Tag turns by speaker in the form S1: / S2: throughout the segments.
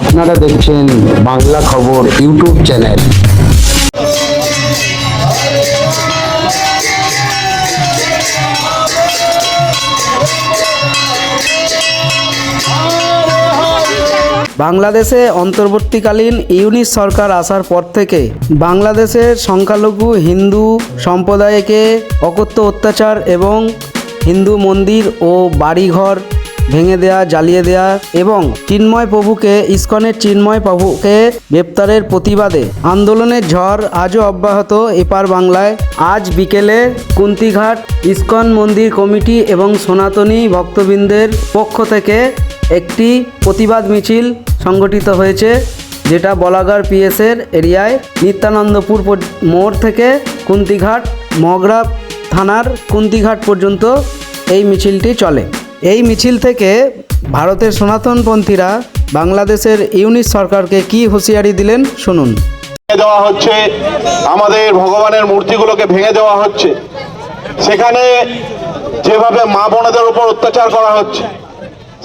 S1: আপনারা দেখছেন বাংলা খবর ইউটিউব চ্যানেল।
S2: বাংলাদেশে অন্তর্বর্তীকালীন ইউনিট সরকার আসার পর থেকে বাংলাদেশের সংখ্যালঘু হিন্দু সম্প্রদায়কে অকথ্য অত্যাচার এবং হিন্দু মন্দির ও বাড়িঘর ভেঙে দেয়া, জ্বালিয়ে দেয়া এবং চিন্ময় প্রভুকে, ইস্কনের চিন্ময় প্রভুকে গ্রেপ্তারের প্রতিবাদে আন্দোলনের ঝড় আজও অব্যাহত এপার বাংলায়। আজ বিকেলে কুন্তিঘাট ইস্কন মন্দির কমিটি এবং সনাতনী ভক্তবৃন্দের পক্ষ থেকে একটি প্রতিবাদ মিছিল সংগঠিত হয়েছে, যেটা বলাগার পিএসের এরিয়ায় নিত্যানন্দপুর মোড় থেকে কুন্তিঘাট, মগরা থানার কুন্তিঘাট পর্যন্ত এই মিছিলটি চলে। এই মিছিল থেকে ভারতের সনাতনপন্থীরা বাংলাদেশের ইউনিট সরকারকে কি হুঁশিয়ারি দিলেন, শুনুন।
S3: দেওয়া হচ্ছে, আমাদের ভগবানের মূর্তিগুলোকে ভেঙে দেওয়া হচ্ছে। সেখানে যেভাবে মা বোনেদের উপর অত্যাচার করা হচ্ছে,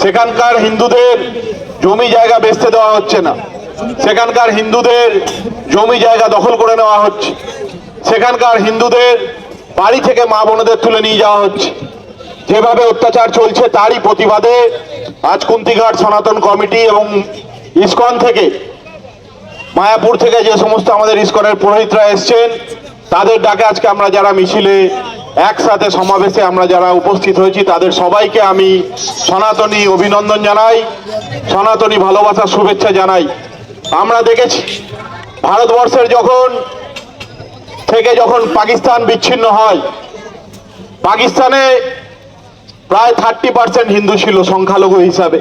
S3: সেখানকার হিন্দুদের জমি জায়গা বেচতে দেওয়া হচ্ছে না, সেখানকার হিন্দুদের জমি জায়গা দখল করে নেওয়া হচ্ছে, সেখানকার হিন্দুদের বাড়ি থেকে মা বোনেদের তুলে নিয়ে যাওয়া হচ্ছে। যেভাবে অত্যাচার চলছে তারই প্রতিবাদে আজ কুন্তিঘাট সনাতন কমিটি এবং ইসকন থেকে, মায়াপুর থেকে যে সমস্ত আমাদের ইস্কনের পুরোহিতরা এসছেন, তাদের ডাকে আজকে আমরা যারা মিছিলে একসাথে সমাবেশে আমরা যারা উপস্থিত হয়েছি, তাদের সবাইকে আমি সনাতনী অভিনন্দন জানাই, সনাতনী ভালোবাসার শুভেচ্ছা জানাই। আমরা দেখেছি, ভারতবর্ষের যখন থেকে যখন পাকিস্তান বিচ্ছিন্ন হয়, পাকিস্তানে প্রায় থার্টি পার্সেন্ট হিন্দু ছিল সংখ্যালঘু হিসাবে।